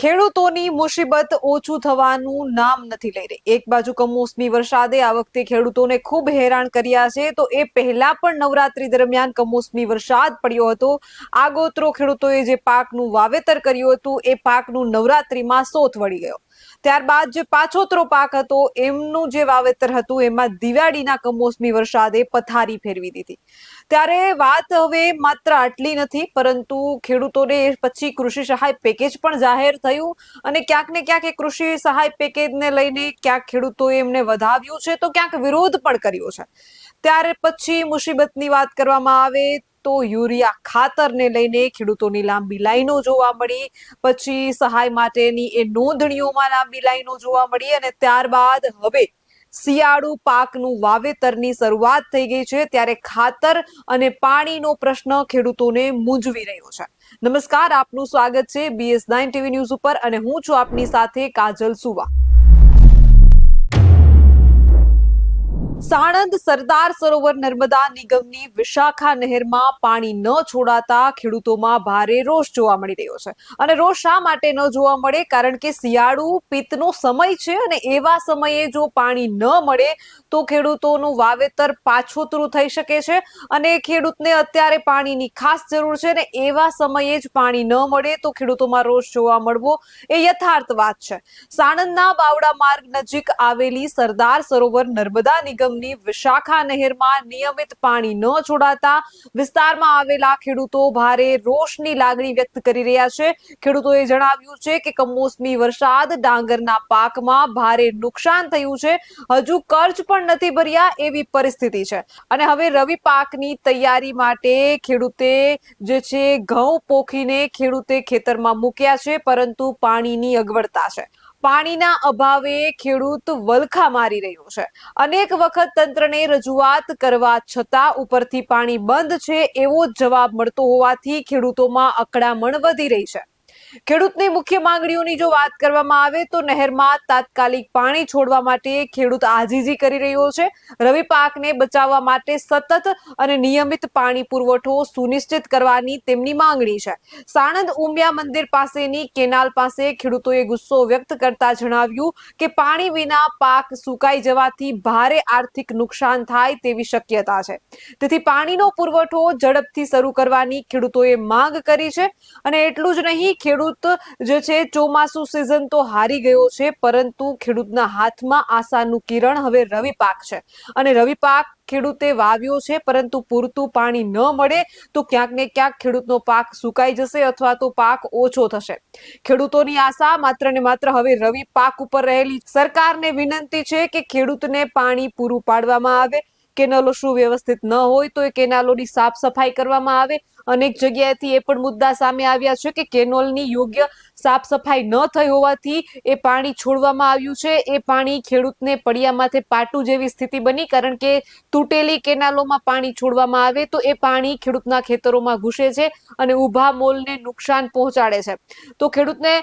ખેડૂતોની મુસીબત ઓછું થવાનું નામ નથી લઈ રહી. એક બાજુ કમોસમી વરસાદે આ વખતે ખેડૂતોને ખૂબ હેરાન કર્યા છે, તો એ પહેલા પણ નવરાત્રી દરમિયાન કમોસમી વરસાદ પડ્યો હતો. આગોતરો ખેડૂતોએ જે પાકનું વાવેતર કર્યું હતું, એ પાકનું નવરાત્રીમાં સોથ વળી ગયો. ત્યારબાદ જે પાછોતરો પાક હતો, એમનું જે વાવેતર હતું, એમાં દિવાળીના કમોસમી વરસાદે પથારી ફેરવી દીધી. ત્યારે વાત હવે માત્ર આટલી નથી, પરંતુ ખેડૂતોને પછી કૃષિ સહાય પેકેજ પણ જાહેર થયું અને ક્યાંક ને ક્યાંક એ કૃષિ સહાય પેકેજને લઈને ક્યાંક ખેડૂતોએ એમને વધાવ્યું છે, તો ક્યાંક વિરોધ પણ કર્યો છે. ત્યારે પછી મુસીબતની વાત કરવામાં આવે તો યુરિયા ખાતરને લઈને ખેડૂતોની લાંબી લાઈનો જોવા મળી, પછી સહાય માટેની એ નોંધણીઓમાં લાંબી લાઈનો જોવા મળી અને ત્યારબાદ હવે શિયાળુ પાકનું વાવેતરની શરૂઆત થઈ ગઈ છે ત્યારે ખાતર અને પાણીનો પ્રશ્ન ખેડૂતોને મૂંઝવી રહ્યો છે. નમસ્કાર, આપનું સ્વાગત છે બીએસ નાઇન ટીવી ન્યૂઝ ઉપર અને હું છું આપની સાથે કાજલ સુવા. સાણંદ સરદાર સરોવર નર્મદા નિગમની વિશાખા નહેરમાં પાણી ન છોડાતા ખેડૂતોમાં ભારે રોષ જોવા મળી રહ્યો છે. અને રોષ શા માટે ન જોવા મળે? કારણ કે શિયાળુ પિત્તનો સમય છે અને એવા સમયે જો પાણી ન મળે, તો ખેડૂતોનું વાવેતર પાછોતરું થઈ શકે છે અને ખેડૂતને અત્યારે પાણીની ખાસ જરૂર છે ને એવા સમયે જ પાણી ન મળે, તો ખેડૂતોમાં રોષ જોવા મળવો એ યથાર્થ વાત છે. સાણંદના બાવડા માર્ગ નજીક આવેલી સરદાર સરોવર નર્મદા નિગમની વિશાખા નહેરમાં નિયમિત પાણી ન છોડાતા વિસ્તારમાં આવેલા ખેડૂતો ભારે રોષની લાગણી વ્યક્ત કરી રહ્યા છે. ખેડૂતોએ જણાવ્યું છે કે કમોસમી વરસાદ ડાંગરના પાકમાં ભારે નુકસાન થયું છે. હજુ કર્જ પણ નથી ભર્યા એવી પરિસ્થિતિ છે. અને હવે રવિ પાકની તૈયારી માટે ખેડૂતે જે છે ઘઉં પોખીને ખેડૂતે ખેતરમાં મૂક્યા છે, પરંતુ પાણીની અગવડતા છે. પાણીના અભાવે ખેડૂત વલખા મારી રહ્યો છે. અનેક વખત તંત્રને રજૂઆત કરવા છતાં ઉપરથી પાણી બંધ છે એવો જવાબ મળતો હોવાથી ખેડૂતોમાં અકળામણ વધી રહી છે. ખેડૂતની મુખ્ય માંગણીઓની જો વાત કરવામાં આવે તો નહેરમાં તાત્કાલિક પાણી છોડવા માટે ખેડૂત આજીજી કરી રહ્યો છે. રવિ પાકને બચાવવા માટે સતત અને નિયમિત પાણી પુરવઠો સુનિશ્ચિત કરવાની તેમની માંગણી છે. સાણંદ ઉમિયા મંદિર પાસેની કેનાલ પાસે ખેડૂતોએ ગુસ્સો વ્યક્ત કરતા જણાવ્યું કે પાણી વિના પાક સુકાઈ જવાથી ભારે આર્થિક નુકસાન થાય તેવી શક્યતા છે. તેથી પાણીનો પુરવઠો ઝડપથી શરૂ કરવાની ખેડૂતોએ માંગ કરી છે અને એટલું જ નહીં, ખેડૂત જે છે, ચોમાસુ સિઝન તો હારી ગયો છે, પરંતુ ખેડૂતના હાથમાં આશાનું કિરણ હવે રવિ પાક છે. અને રવિ પાક ખેડૂતે વાવ્યો છે, પરંતુ પૂરતું પાણી ન મળે તો ક્યાંક ને ક્યાંક ખેડૂતનો પાક સુકાઈ જશે અથવા તો પાક ઓછો થશે. ખેડૂતોની આશા માત્ર ને માત્ર હવે રવિ પાક ઉપર રહેલી સરકારને વિનંતી છે કે ખેડૂતને પાણી પૂરું પાડવામાં આવે, કેનાલો સુવ્યવસ્થિત ન હોય તો એ કેનાલોની સાફ સફાઈ કરવામાં આવે અનેક જગ્યાએથી એ પણ મુદ્દા સામે આવ્યા છે કે કેનોલની યોગ્ય સાફ સફાઈ ન થઈ હોવાથી એ પાણી છોડવામાં આવ્યું છે. એ પાણી ખેડૂતને પડિયામાંથી પાટું જેવી સ્થિતિ બની, કારણ કે તૂટેલી કેનાલોમાં પાણી છોડવામાં આવે તો એ પાણી ખેડૂતના ખેતરોમાં ઘૂસે છે અને ઊભા મોલને નુકસાન પહોંચાડે છે. તો ખેડૂતને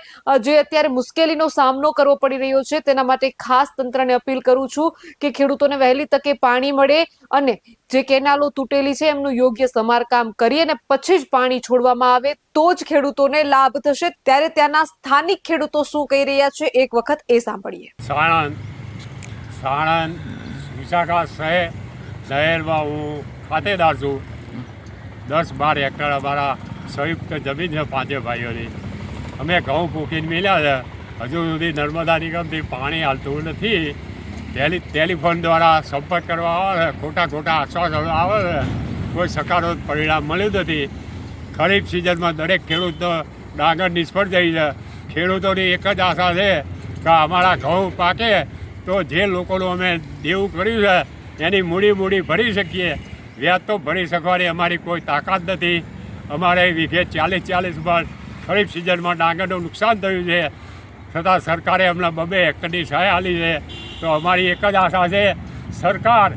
જે અત્યારે મુશ્કેલીનો સામનો કરવો પડી રહ્યો છે તેના માટે ખાસ તંત્રને અપીલ કરું છું કે ખેડૂતોને વહેલી તકે પાણી મળે અને જે કેનાલો તૂટેલી છે એમનું યોગ્ય સમારકામ કરી અને પછી જ પાણી છોડવામાં આવે તો જ ખેડૂતોને લાભ થશે. ત્યારે ત્યાંના સ્થાનિક ખેડૂતો શું કહી રહ્યા છે એક વખત એ સાંભળીએ. સાણંદ સાણંદ વિશાખા શહેર શહેરમાં હું ખાતેદાર છું. દસ બાર હેક્ટર અમારા સંયુક્ત જમીન છે પાંચે ભાઈઓની. અમે ઘઉં પૂકીને મેલ્યા છે. હજુ સુધી નર્મદા નિગમથી પાણી હાલતું નથી. ટેલી ટેલિફોન દ્વારા સંપર્ક કરવા આવે છે. ખોટા ખોટા આશ્વાસનો આવે છે. કોઈ સકારાત્મક પરિણામ મળ્યું નથી. ખરીફ સિઝનમાં દરેક ખેડૂત ડાંગર નિષ્ફળ જાય છે. ખેડૂતોની એક જ આશા છે કે અમારા ઘઉં પાકે તો જે લોકોનું અમે દેવું કર્યું છે, એની મૂડી મૂડી ભરી શકીએ. વ્યાજ તો ભરી શકવાની અમારી કોઈ તાકાત નથી. અમારે વીઘે ચાલીસ ચાલીસ મણ ખરીફ સિઝનમાં ડાંગરનું નુકસાન થયું છે. છતાં સરકારે અમને બબે હેક્ટરની સહાય આપી છે. તો અમારી એક જ આશા છે. સરકાર,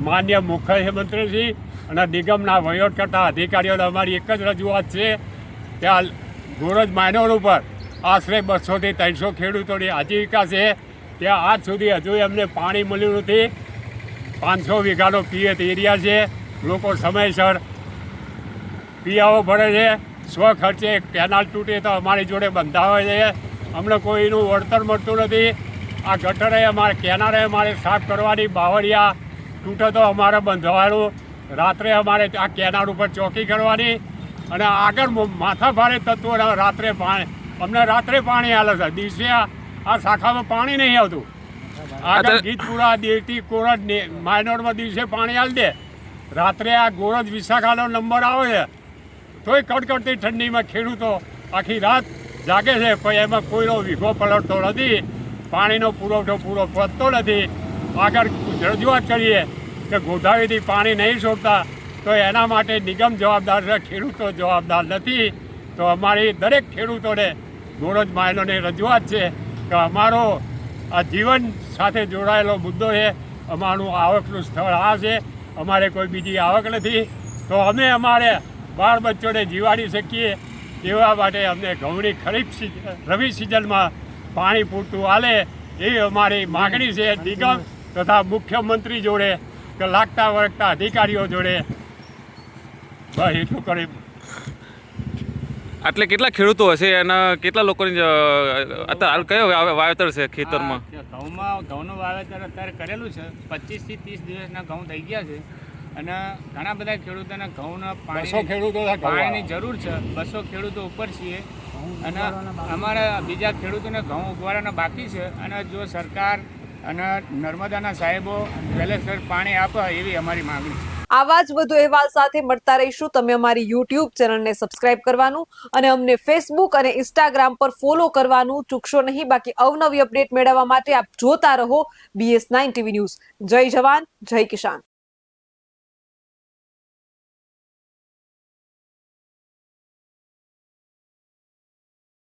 માન્ય મુખ્યમંત્રીશ્રી અને નિગમના વહીવટ કરતા અધિકારીઓને અમારી એક જ રજૂઆત છે ત્યાં ગોરજ માઇનોર ઉપર આશરે બસોથી ત્રણસો ખેડૂતોની આજીવિકા છે. ત્યાં આજ સુધી હજુ એમને પાણી મળ્યું નથી. પાંચસો વીઘાનો પીએત એરિયા છે. લોકો સમયસર પિયાઓ ભરે છે. સ્વ ખર્ચે કેનાલ તૂટે તો અમારી જોડે બંધાવે છે. અમને કોઈનું વળતર મળતું નથી. આ ગટરે અમારે, કેનારે અમારે સાફ કરવાની બાવળિયા તૂટે તો અમારે બંધવાનું. રાત્રે અમારે આ કેનાલ ઉપર ચોકી કરવાની અને આગળ માથાભારે માથા ભારે તત્વો રાત્રે પાણી અમને રાત્રે પાણી આવે છે. દિવસે આ શાખામાં પાણી નહીં આવતું. આગળ ગીતપુરા દેવતી કોરજ ને માયનોરમાં દિવસે પાણી હાલ દે. રાત્રે આ ગોરજ વિશાખાનો નંબર આવે છે. તોય કડકડતી ઠંડીમાં ખેડૂતો આખી રાત જાગે છે પણ એમાં કોઈનો વિઘો પલટતો નથી. પાણીનો પુરવઠો પૂરો પહોંચતો નથી. આગળ રજૂઆત કરીએ. કે ગોદાવીથી પાણી નહીં છોડતા, તો એના માટે નિગમ જવાબદાર છે, ખેડૂતો જવાબદાર નથી. તો અમારી દરેક ખેડૂતોને ગોરજ માયલોને રજૂઆત છે કે અમારો આ જીવન સાથે જોડાયેલો મુદ્દો છે, અમારું આવકનું સ્થળ આ છે, અમારે કોઈ બીજી આવક નથી. તો અમે અમારે બાળ બચ્ચોને જીવાડી શકીએ એવા માટે અમને ઘઉંની ખરીફ રવિ સિઝનમાં પાણી પૂરતું હાલે એવી અમારી માગણી છે. નિગમ તથા મુખ્યમંત્રી જોડે કે લાગતા વળગતા અધિકારીઓ જોડે બસ એટલું કરી. એટલે કેટલા ખેડૂતો હશે એના કેટલા લોકોની હાલ કયો વાવે- વાવેતર છે ખેતરમાં? ઘઉંમાં ઘઉંનું વાવેતર અત્યારે કરેલું છે. પચીસથી ત્રીસ દિવસના ઘઉં થઈ ગયા છે. અને ઘણા બધા ખેડૂતોને ઘઉંના પાણી ખેડૂતો પાણીની જરૂર છે. બસો ખેડૂતો ઉપર છીએ. અને અમારા બીજા ખેડૂતોને ઘઉં ઉગવાડાના બાકી છે. અને જો સરકાર અને નર્મદાના સાહેબો વહેલેસર પાણી આપે એવી અમારી માંગણી છે. આવા જ વધુ અહેવાલ સાથે મળતા રહીશું. તમે અમારી યુટ્યુબ ચેનલને સબસ્ક્રાઇબ કરવાનું અને અમને ફેસબુક અને ઇન્સ્ટાગ્રામ પર ફોલો કરવાનું ચૂકશો નહીં. બાકી અવનવી અપડેટ મેળવવા માટે આપ જોતા રહો બીએસ નાઇન ટીવી ન્યૂઝ જય જવાન, જય કિસાન.